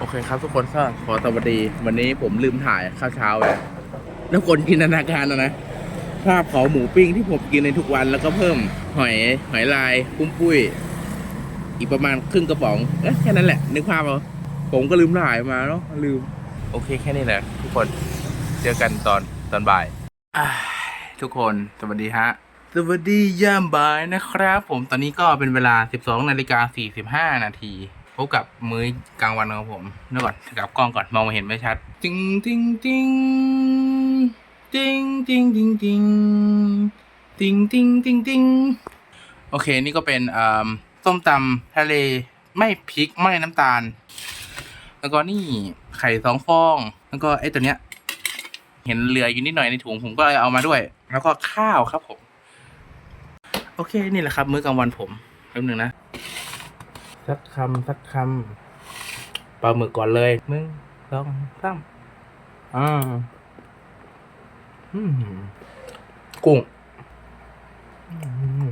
โอเคครับทุกคนก็ขอสวัสดี วันนี้ผมลืมถ่ายข้าวเช้าไปแล้วคนจินตนาการนะนะภาพเขาหมูปิ้งที่ผมกินในทุกวันแล้วก็เพิ่มหอยหอยลายปุ้มปุ้ย อีกประมาณครึ่งกระป๋องเอ๊ะแค่นั้นแหละ นึกภาพเอาผมก็ลืมถ่ายมาเนาะลืม โอเคแค่นี้แหละ ทุกคนเจอกันตอนตอนบ่ายทุกคนสวัสดีฮะสวัสดียามบ่ายนะครับ ผมตอนนี้ก็เป็นเวลา 12นาฬิกา45นาที พบกับมื้อกลางวันของผมเดี๋ยวก่อนกลับกล้องก่อนมองไม่เห็นไม่ชัดจิงจิงจิงจิงจิงจิงจิงจิงจิงจิงจิงโอเคนี่ก็เป็นอ่าส้มตำทะเลไม่พริกไม่น้ำตาล แล้วก็นี่ไข่สองฟอง แล้วก็ไอ้ตัวเนี้ย เห็นเหลืออยู่นิดหน่อยในถุงผมก็เลยเอามาด้วย แล้วก็ข้าวครับผม โอเคนี่แหละครับ มื้อกลางวันผมแป๊บหนึงนะ สักคำสักคำปลาหมึกก่อนเลยหนึ่งสองสามอ่าอืมกุ้งอืม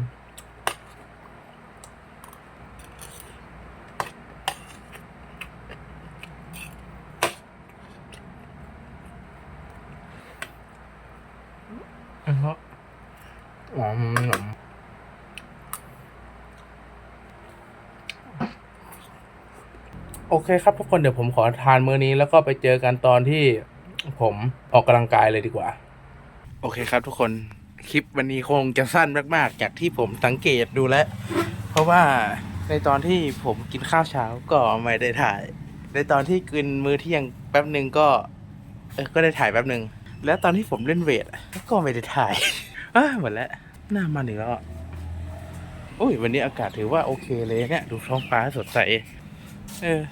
อือฮะหอหอม โอเคครับทุกคนเดี๋ยวผมขอทานมื้อนี้แล้วก็ไปเจอกันตอนที่ผมออกกำลังกายเลยดีกว่า โอเคครับทุกคนคลิปวันนี้คงจะสั้นมาก ๆ จากที่ผมสังเกตดูแล้ว เพราะว่าในตอนที่ผมกินข้าวเช้าก็ไม่ได้ถ่าย ในตอนที่กินมื้อเที่ยงแป๊บหนึ่งก็เออก็ได้ถ่ายแป๊บหนึ่งแล้วตอนที่ผมเล่นเวทก็ไม่ได้ถ่ายอะหมดแล้วหน้ามันอีกแล้วอะโอ้ยวันนี้อากาศถือว่าโอเคเลยเนี่ยดูท้องฟ้าสดใสเออ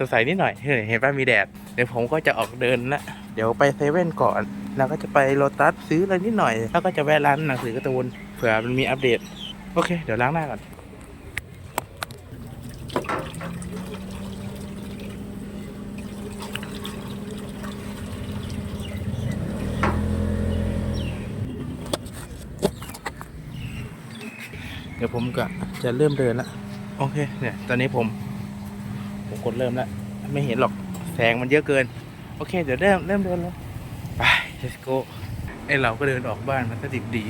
สดใสนิดหน่อย เห็นป่ะมีแดด เดี๋ยวผมก็จะออกเดินละเดี๋ยวไปเซเว่นก่อน แล้วก็จะไปโลตัสซื้ออะไรนิดหน่อย แล้วก็จะแวะร้านหนังสือการ์ตูนเผื่อมันมีอัปเดต โอเค เดี๋ยวล้างหน้าก่อนเดี๋ยวผมก็จะเริ่มเดินละโอเค เนี่ย ตอนนี้ผม ผมกดเริ่มแล้ว ไม่เห็นหรอกแสงมันเยอะเกิน โอเค เดี๋ยวเริ่มเริ่มเดินแล้ว ไป let's go ไอเราก็เดินออกบ้านมันก็ดิบดี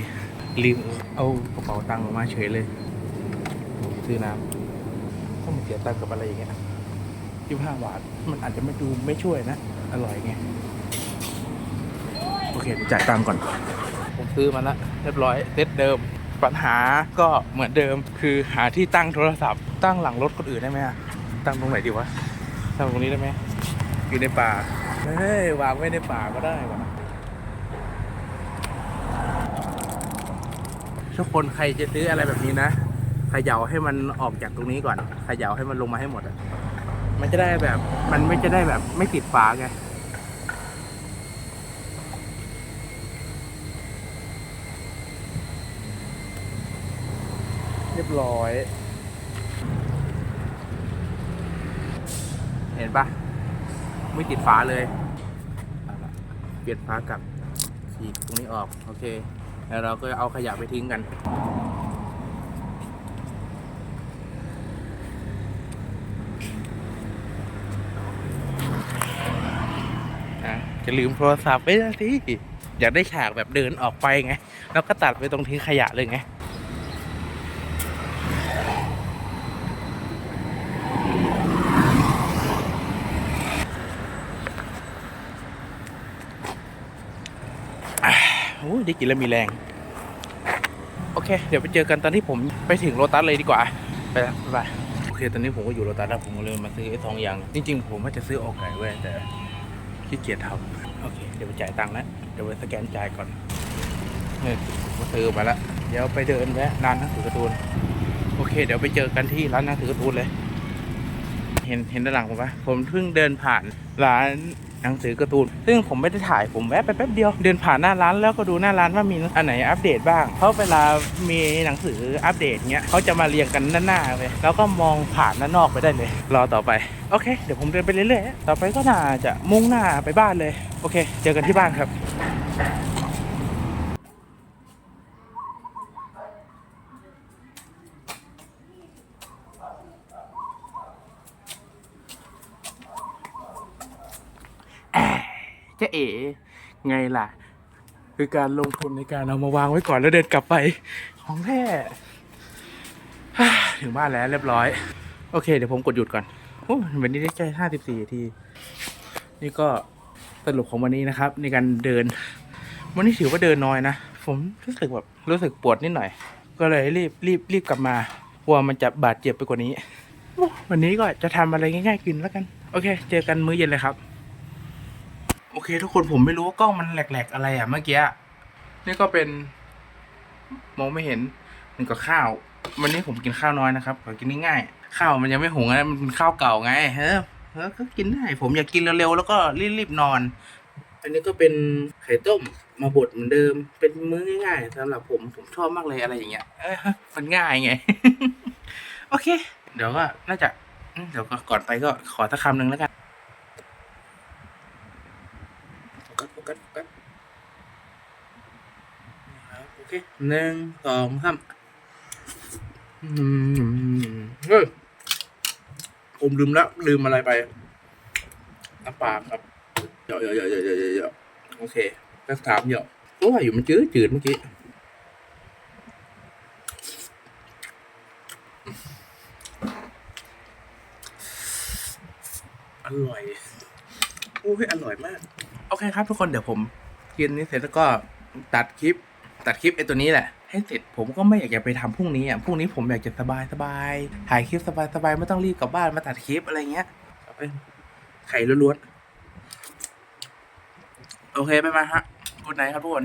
ลืมเอากระเป๋าตังค์ออกมาเฉยเลยซื้อน้ำต้องมาเสียตังค์กับอะไรอย่างเงี้ยยี่ห้าบาทมันอาจจะไม่ดูไม่ช่วยนะ อร่อยไงโอเคเดี๋ยวจ่ายตังค์ก่อน ผมซื้อมาแล้วเรียบร้อยเซตเดิม ปัญหาก็เหมือนเดิมคือหาที่ตั้งโทรศัพท์ตั้งหลังรถคนอื่นได้ไหมอะ ตั้งตรงไหนดีวะตั้งตรงนี้ได้ไหมอยู่ในป่าเฮ้ยวางไว้ในป่าก็ได้วะทุกคนใครจะซื้ออะไรแบบนี้นะเขย่าให้มันออกจากตรงนี้ก่อนเขย่าให้มันลงมาให้หมดอะมันจะได้แบบ มันไม่จะได้แบบไม่ติดฝาไงเรียบร้อย เห็นปะไม่ติดฝาเลย เปลี่ยนฝากลับฉีกตรงนี้ออก โอเค แล้วเราก็เอาขยะไปทิ้งกันจะลืมโทรศัพท์ไปแล้วสิอยากได้ฉากแบบเดินออกไปไง แล้วก็ตัดไปตรงทิ้งขยะเลยไง โอ้ยได้กินแล้วมีแรง โอเค เดี๋ยวไปเจอกันตอนที่ผมไปถึงโรตัสเลยดีกว่า ไปแล้วบ๊ายบายโอเคตอนนี้ผมก็อยู่โรตัสแล้วผมก็เลยมาซื้อไอ้ทองยาง จริง ๆ ผมว่าจะซื้อออกไก่ไว้ยแต่ขี้เกียจทำโอเค เดี๋ยวไปจ่ายตังค์แล้วเดี๋ยวไปสแกนจ่ายก่อนเนี่ยผมก็ซื้อมาแล้วเดี๋ยวไปเดินแวะร้านหนังสือการ์ตูนโอเค เดี๋ยวไปเจอกันที่ร้านหนังสือการ์ตูนเลย เห็นเห็นด้านหลังผมปะผมเพิ่งเดินผ่านร้าน หนังสือการ์ตูน ซึ่งผมไม่ได้ถ่ายผมแวะไปแป๊บเดียว เดินผ่านหน้าร้านแล้วก็ดูหน้าร้านว่ามีอันไหนอัปเดตบ้าง เพราะเวลามีหนังสืออัปเดตเงี้ยเขาจะมาเรียงกันด้านหน้าเลยแล้วก็มองผ่านด้านนอกไปได้เลย รอต่อไปโอเค เดี๋ยวผมเดินไปเรื่อยๆ ต่อไปก็น่าจะมุ่งหน้าไปบ้านเลย โอเค เจอกันที่บ้านครับ จะเอ๋ไงล่ะ คือการลงทุนในการเอามาวางไว้ก่อนแล้วเดินกลับไป ของแท้ถึงบ้านแล้วเรียบร้อย โอเค เดี๋ยวผมกดหยุดก่อนโอ้วันนี้ได้แค่ห้าสิบสี่นาที นี่ก็สรุปของวันนี้นะครับ ในการเดิน วันนี้ถือว่าเดินน้อยนะ ผมรู้สึกแบบรู้สึกปวดนิดหน่อย ก็เลยรีบรีบรีบกลับมากลัวมันจะบาดเจ็บไปกว่านี้ วันนี้ก็จะทำอะไรง่ายๆกินแล้วกัน โอเค เจอกันมื้อเย็นเลยครับ โอเค ทุกคนผมไม่รู้ว่ากล้องมันแหลก ๆ อะไรอะเมื่อกี้นี่ก็เป็นมองไม่เห็นมันก็ข้าว วันนี้ผมกินข้าวน้อยนะครับขอกินง่ายๆข้าวมันยังไม่หุงนะมันเป็นข้าวเก่าไงเฮ้เฮ้ก็กินได้ผมอยากกินเร็วๆแล้วก็รีบๆนอน อันนี้ก็เป็นไข่ต้มมาบดเหมือนเดิม เป็นมื้อง่ายๆสำหรับผมผมชอบมากเลยอะไรอย่างเงี้ยเอ้ยมันง่ายไง โอเค เดี๋ยวก็น่าจะเดี๋ยวก็ก่อนไปก็ขอสักคำหนึ่งแล้วกันโฟ กัสโฟกัสโอเคหนึ่งสองสามเฮ้ยผมลืมแล้วลืมอะไรไปน้ำปลาครับเยอะเยอะเยอะเยอะเยอะเยอะโอเคสักสามเยอะโอ้ยอยู่มันจืดจืดเมื่อกี้อร่อย โอ้ยอร่อยมาก โอเคครับทุกคนเดี๋ยวผมกินนี้เสร็จแล้วก็ตัดคลิป ตัดคลิปไอ้ตัวนี้แหละ ให้เสร็จผมก็ไม่อยากจะไปทำพรุ่งนี้อะพรุ่งนี้ผมอยากจะสบายสบายถ่ายคลิปสบายสบายไม่ต้องรีบกลับบ้านมาตัดคลิปอะไรเงี้ยเอาไปไข่ล้วนๆโอเคไปมาฮะกดไนครับทุกคน